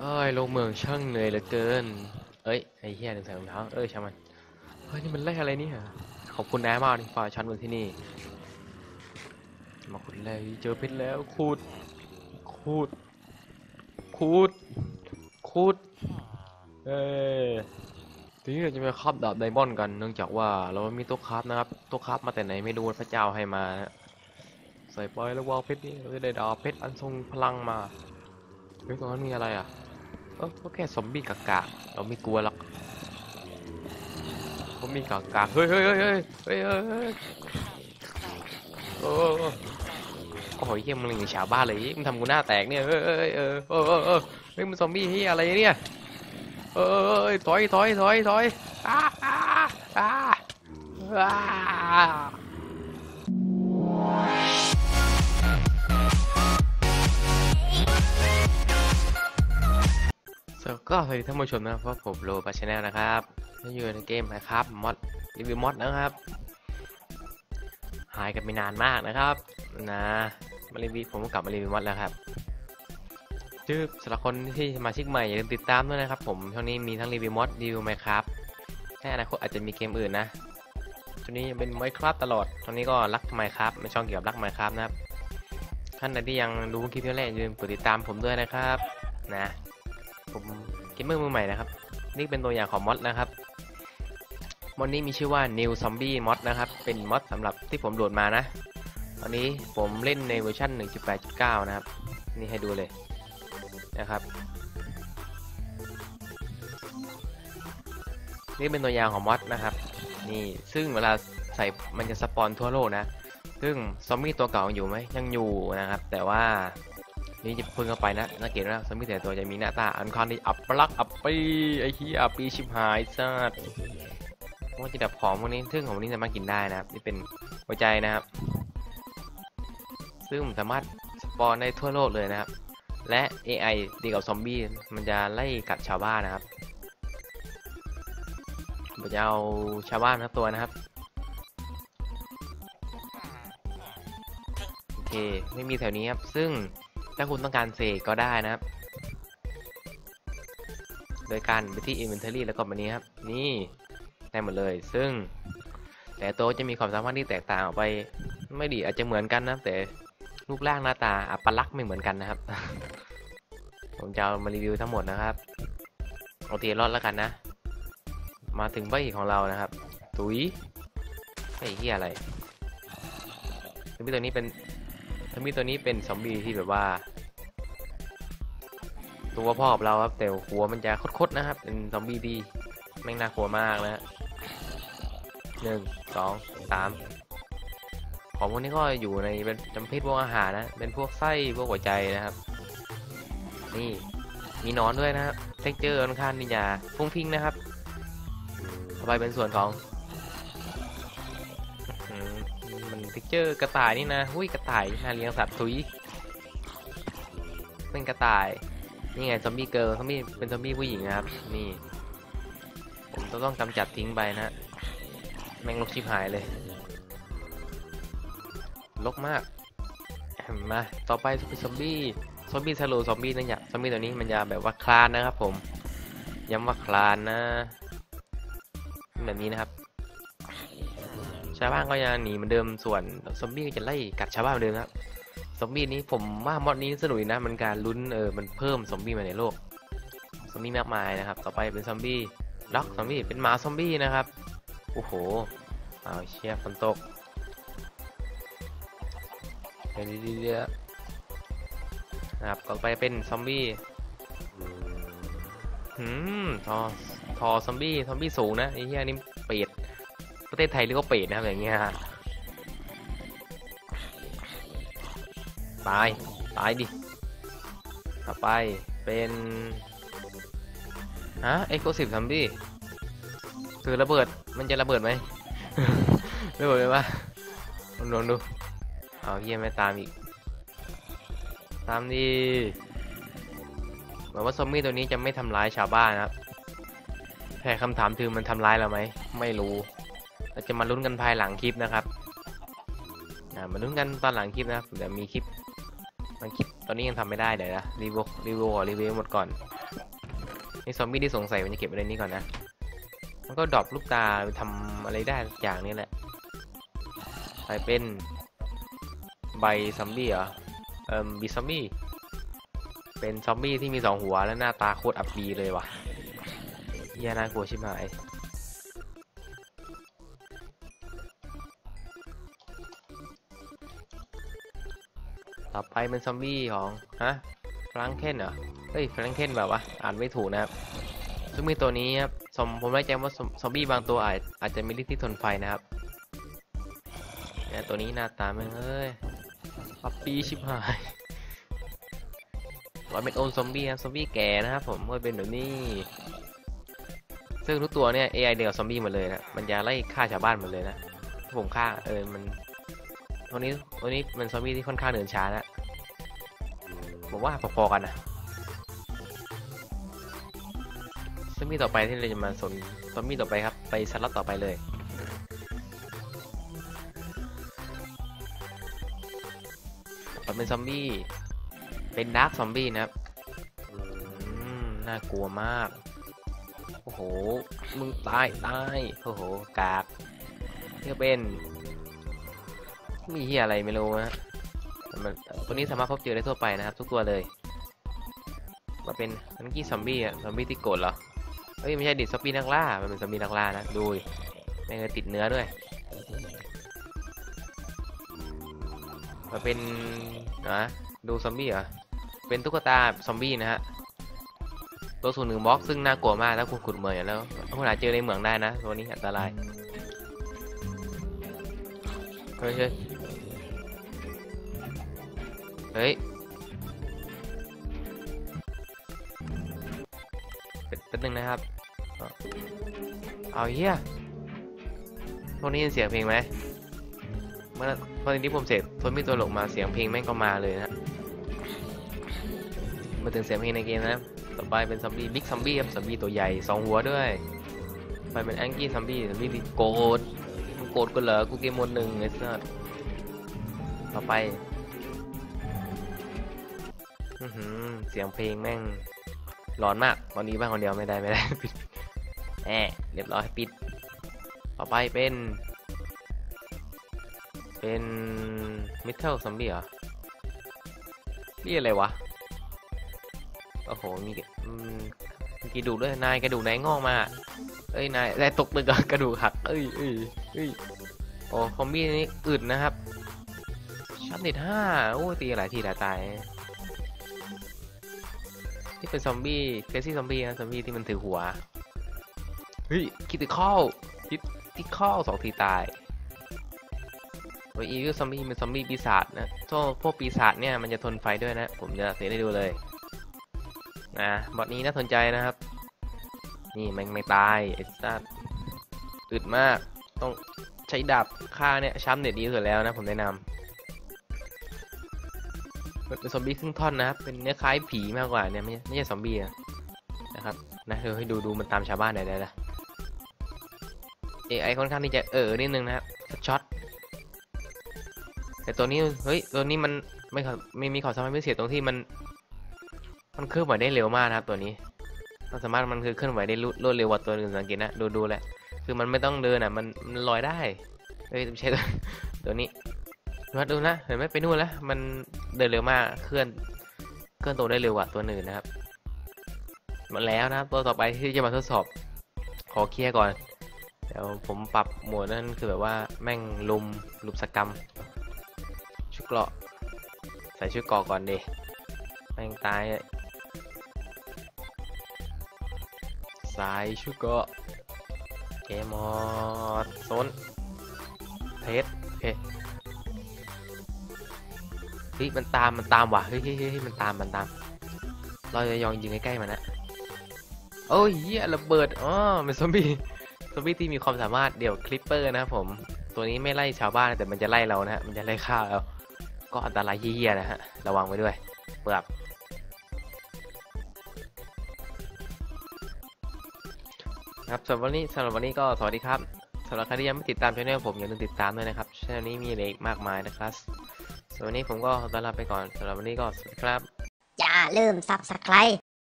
เอ้ยลงเมืองช่างเหนื่อยเหลือเกิน เอ้ยไอ้เหี้ยหนึ่งใส่รองเท้าเอ้ยช่างมันเฮ้ยนี่มันแร่อะไรเนี่ยขอบคุณน้ามากที่ฝากฉันมาที่นี่ มาขุดแร่เจอเพชรแล้วขุดขุดขุดขุดเอ้ยทีนี้เราจะมาคาบดาบไดมอนด์กัน เนื่องจากว่าเราไม่มีโต๊ะคราฟนะครับโต๊ะคราฟมาแต่ไหนไม่รู้พระเจ้าให้มานะใส่ไปแล้ววางเพชรนี่เราจะได้ดาบเพชรอันทรงพลังมาเฮ้ยตรงนั้นมีอะไรอะ เออก็แค่ซอมบี้กากๆเราไม่กลัวหรอกซอมบี้กากๆเฮ้ยเฮ้ยเฮ้ยเฮ้ยเฮ้ยเฮ้ยเฮ้โอ้ยเฮียมึงอย่างชาวบ้านเลยมึงทำกูหน้าแตกเนี่ยเออเออเออเออเออเออเฮ้ยมึงซอมบี้เฮียอะไรเนี่ยเออถอยถอยถอยถอยอ้าอ้าอ้า อ้วก็สวัสดีท่านผู้ชมนะครับพราะผมโลบาชแนลนะครับที่อยู่ในเกมนะครับมอดรีวิวมอดนะครับ หายกันไปนานมากนะครับ นะมารีวิวผมก็กลับมารีวิวมอดแล้วครับชื่อสำหรับคนที่สมาชิกใหม่อย่าลืมติดตามด้วยนะครับ ผมช่วงนี้มีทั้งรีวิวมอดรีวิวไมครับแค่อนาคตอาจจะมีเกมอื่นนะช่วงนี้ยังเป็นไมครับตลอดช่วงนี้ก็รักไมครับเป็นช่องเกี่ยวกับรักไมครับนะครับท่านใดที่ยังดูคลิปที่แรกอย่าลืมกดติดตามผมด้วยนะครับ นะ ผมเกมเมอร์มือใหม่นะครับ นี่เป็นตัวอย่างของมอดนะครับมอดนี้มีชื่อว่า New Zombie Mod นะครับ เป็นมอดสำหรับที่ผมโหลดมานะ ตอนนี้ผมเล่นในเวอร์ชัน1.8.9 นะครับ นี่ให้ดูเลยนะครับ นี่เป็นตัวอย่างของมอดนะครับ นี่ซึ่งเวลาใส่มันจะสปอนทั่วโลกนะ ซึ่งซอมบี้ตัวเก่าอยู่ไหมยังอยู่นะครับ แต่ว่า นี่จะพึ่งเข้าไปนะสังเกตว่าสมิธแต่ตัวจะมีหน้าตาอันคอนที่อับปลักอับปีไอ้ที่อับปีชิบหายซัดว่าจะดับของพวกนี้ซึ่งของพวกนี้สามารถกินได้นะครับนี่เป็นหัวใจนะครับ ซึ่งสามารถสปอนได้ทั่วโลกเลยนะครับ และ AI ดีกับซอมบี้มันจะไล่กัดชาวบ้านนะครับผมจะเอาชาวบ้านทั้งตัวนะครับโอเคไม่มีแถวนี้ครับซึ่ง ถ้าคุณต้องการเสกก็ได้นะครับ โดยการไปที่ Inventory แล้วกดมานี้ครับ นี่ได้หมดเลย ซึ่ง แต่โต๊ะจะมีความสามารถที่แตกต่างออกไป ไม่ดีอาจจะเหมือนกันนะแต่รูปร่างหน้าตาอัปลักษณ์ไม่เหมือนกันนะครับ ผมจะามารีวิวทั้งหมดนะครับเอาเทียรอดแล้วกันนะ มาถึงใบของเรานะครับ ตุ๋ยไอ้เหี้ยอะไรตัวนี้เป็น อมบี้ตัวนี้เป็นซอมบี้ที่แบบว่า ตัวพ่อกับเราครับแต่หัวมันจะคดๆนะครับ เป็นซอมบี้ที่แม่งน่ากลัวมากนะหนึ่งสองสามของพวกนี้ก็อยู่ในเป็นจำเพศพวกอาหารนะ เป็นพวกไส้พวกหัวใจนะครับ นี่มีนอนด้วยนะครับเท็กเจอร์ค่อนข้างนี่จะฟุ้งฟิ้งนะครับต่อไปเป็นส่วนของมันพิกเจอร์กระต่ายนี่นะหุ้ยกระ ต่ายน่าเลี้ยงสัตว์ทุยเป็นกระต่าย นี่ไงซอมบี้เกิร์ลซอมบี้เป็นซอมบี้ผู้หญิงนะครับ นี่ ผมต้องต้องกำจัดทิ้งไปนะแม่งลกชิบหายเลยลกมากมาต่อไปเป็นซอมบี้ซอมบี้สโลซอมบี้นั่นอย่างซอมบี้ตัวนี้มันจะแบบว่าคลานนะครับผมย้ำว่าคลานนะแบบนี้นะครับ ชาวบ้านก็ยังหนีเหมือนเดิมส่วนซอมบี้ก็จะไล่กัดชาวบ้านเหมือนเดิมครับซอมบี้นี้ผมว่ามอดนี้สนุกนะมันการลุ้นเออมันเพิ่มซอมบี้มาในโลกซอมบี้มากมายนะครับ ต่อไปเป็นซอมบี้ล็อกซอมบี้เป็นหมาซอมบี้นะครับโอ้โหเอาเชียฝนตกเดี๋ยวเดี๋ยวนะครับต่อไปเป็นซอมบี้หืมทอทอซอมบี้ซอมบี้สูงนะไอ้เหี้ยนี่เปรต ประเทศไทยเรียกว่าเป็ดนะครับอย่างเงี้ยฮะตายตายดิต่อไปเป็นฮะเอ็กโคสิบซัมบี้คือระเบิดมันจะระเบิดไหมระเบิดไหมวะลองลองดูเอาเยี่ยไม่ตามอีกตามดีเหมือนว่าซอมบี้ตัวนี้จะไม่ทำร้ายชาวบ้านนะครับแต่คำถามคือมันทำร้ายเราไหมไม่รู้ เราจะมาลุ้นกันภายหลังคลิปนะครับอ่ามาลุ้นกันตอนหลังคลิปนะครับเดี๋ยวมีคลิปบางคลิปตอนนี้ยังทำไม่ได้เดี๋ยวนะรีวิวรีวิวขอรีวิวหมดก่อนนี่ซอมบี้ที่สงสัยมันจะเก็บไว้ในนี้ก่อนนะมันก็ดรอปลูกตาไปทำอะไรได้อย่างนี้แหละไปเป็นใบซอมบี้เหรอเอ่มบีซอมบี้เป็นซอมบี้ที่มีสองหัวและหน้าตาโคตรอับปีเลยว่ะเหี้ยน่ากลัวชิบหาย ต่อไปเป็นซอมบี้ของฮะฟรังเคนเหรอเฮ้ยฟรังเคนแบบว่าอ่านไม่ถูกนะครับซึ่งมีตัวนี้ครับซอมผมไม่แน่ใจว่าซอมบี้บางตัวอาจอาจจะมีฤทธิ์ที่ทนไฟนะครับเนี่ยตัวนี้หน้าตาแม่งเอ้ยปับปีชิบหายเราเป็นโอนซอมบี้ครับซอมบี้แก่นะครับผมก็เป็นแบบนี้ซึ่งทุกตัวเนี่ย AI เดียวซอมบี้หมดเลยนะมันจะไล่ฆ่าชาวบ้านหมดเลยนะผมฆ่าเออมัน วนี้ตัวนี้มันซอมบี้ที่ค่อนข้างเดินช้านะผมว่าพอๆกันนะซอมบี้ต่อไปที่เราจะมาสนซอมบี้ต่อไปครับ ไปสล็อตต่อไปเลยมันเป็นซอมบี้ เป็นดาร์กซอมบี้นะครับอืมน่ากลัวมาก โอ้โห มึงตายตาย โอ้โห กากนี่ก็เป็น มีเฮียอะไรไม่รู้นะมันตัวนี้สามารถพบเจอได้ทั่วไปนะครับ ทุกตัวเลย มาเป็นฮันกี้ซอมบี้อะซอมบี้ที่โกรธเหรอเอ้ยไม่ใช่ดิซอมบี้นักล่า มันเป็นซอมบี้นักล่านะ ดูดิไม่งเลยติดเนื้อด้วย มาเป็นนะดูซอมบี้เหรอ เป็นตุ๊กตาซอมบี้นะฮะ ตัวสูนหนึ่งบล็อกซึ่งน่ากลัวมากถ้าคุณขุดเมยแล้วคุณหาเจอในเหมืองได้นะ ตัวนี้อันตรายเฮ้ย เฮ้ยเฮ้ยเป็นเป็นหนึ่งนะครับ เอาเฮียพวกนี้ยินเสียงเพลงไหม เมื่อพอที่ผมเสร็จทนมีตัวหลงมาเสียงเพลงแม่งก็มาเลยนะ มาถึงเสียงเพลงในเกมนะ ต่อไปเป็นซอมบี้บิ๊กซอมบี้ครับซอมบี้ตัวใหญ่สองหัวด้วยไปเป็นแองกี้ซอมบี้ซอมบี้ที่โกรธโกรธกูเหรอกูเกมหมดหนึ่งไอ้สัสต่อไป เสียงเพลงแม่งร้อนมากวันนี้บ้านคนเดียวไม่ได้ไม่ได้ปิดแหมเรียบร้อยปิด ต่อไปเป็น เป็นมิทเทิลซอมบี้เหรอนี่อะไรวะ โอ้โห มีอืมมีกระดูกด้วย นายกระดูกไหนงอกมา เอ้ย นายได้ตกตึกกระดูกหัก เอ้ยเอ้ยเอ้ยโอ้ซอมบี้นี่อึดนะครับชั้นติดห้าโอ้ตีหลายทีหลายตาย ที่เป็นซอมบี้เคซี่ซอมบี้นะซอมบี้ที่มันถือหัว เฮ้ยคิดติคอลคิดติคอลสองทีตายโอ้ยอีวิลซอมบี้เป็นซอมบี้ปีศาจนะพวกพวกปีศาจเนี่ยมันจะทนไฟด้วยนะ ผมจะเสียให้ดูเลยนะบอทนี้น่าสนใจนะครับ นี่แม่งไม่ตายไอ้สัสอึดมากต้องใช้ดาบฆ่าเนี่ยช้ำเด็ดดีที่สุดแล้วนะผมแนะนำ เป็นซอมบี้ครึ่งท่อนนะครับเป็นเนื้อคล้ายผีมากกว่าเนี่ยไม่ใช่ไม่ใช่ซอมบี้นะครับนะเดี๋ยวให้ดูดูมันตามชาวบ้านหน่อยได้ละเอไอค่อนข้างที่จะเออนิดนึงนะครับช็อตแต่ตัวนี้เฮ้ยตัวนี้มันไม่ขอไม่มีขอสามารถพิเศษตรงที่มัน มันเคลื่อนไหวได้เร็วมากนะครับตัวนี้มันสามารถมันคือเคลื่อนไหวได้รวดเร็วกว่าตัวอื่นสังเกตนะดูดูแหละคือมันไม่ต้องเดินอะมันมันลอยได้เฮ้ยไม่ใช่ตัวนี้ มาดูนะเห็นไหมไปนู่นแล้วมันเดินเร็วมากเคลื่อนเคลื่อนตัวได้เร็วกว่าตัวอื่นนะครับมาแล้วนะครับตัวต่อไปที่จะมาทดสอบ ขอเคลียร์ก่อนเดี๋ยวผมปรับหมวดนั่นคือแบบว่าแม่งลุมลุมสกรรมชุดเกราะใส่ชุดเกราะก่อนดิแม่งตายอะใส่ชุดเกราะเกมอดโซนเทสโอเค เฮ้ยมันตามมันตามว่ะเฮ้ยเฮ้ยเฮ้ยมันตามมันตาม เราจะยองยิงใกล้ๆมันนะโอ้ยเหี้ยระเบิดอ๋อเป็นซอมบี้ซอมบี้ที่มีความสามารถเดี่ยวคลิปเปอร์นะครับผมตัวนี้ไม่ไล่ชาวบ้านแต่มันจะไล่เรานะฮะมันจะไล่ฆ่าเราก็อันตรายเหี้ยนะฮะระวังไว้ด้วยเปลือกครับสำหรับวันนี้สำหรับวันนี้ก็สวัสดีครับสำหรับใครที่ยังไม่ติดตามช่องผมอย่าลืมติดตามด้วยนะครับช่องนี้มีอะไรอีกมากมายนะครับ ส่วนวันนี้ผมก็ขอต้อนรับไปก่อนสำหรับวันนี้ก็สวัสดีครับ อย่าลืม subscribe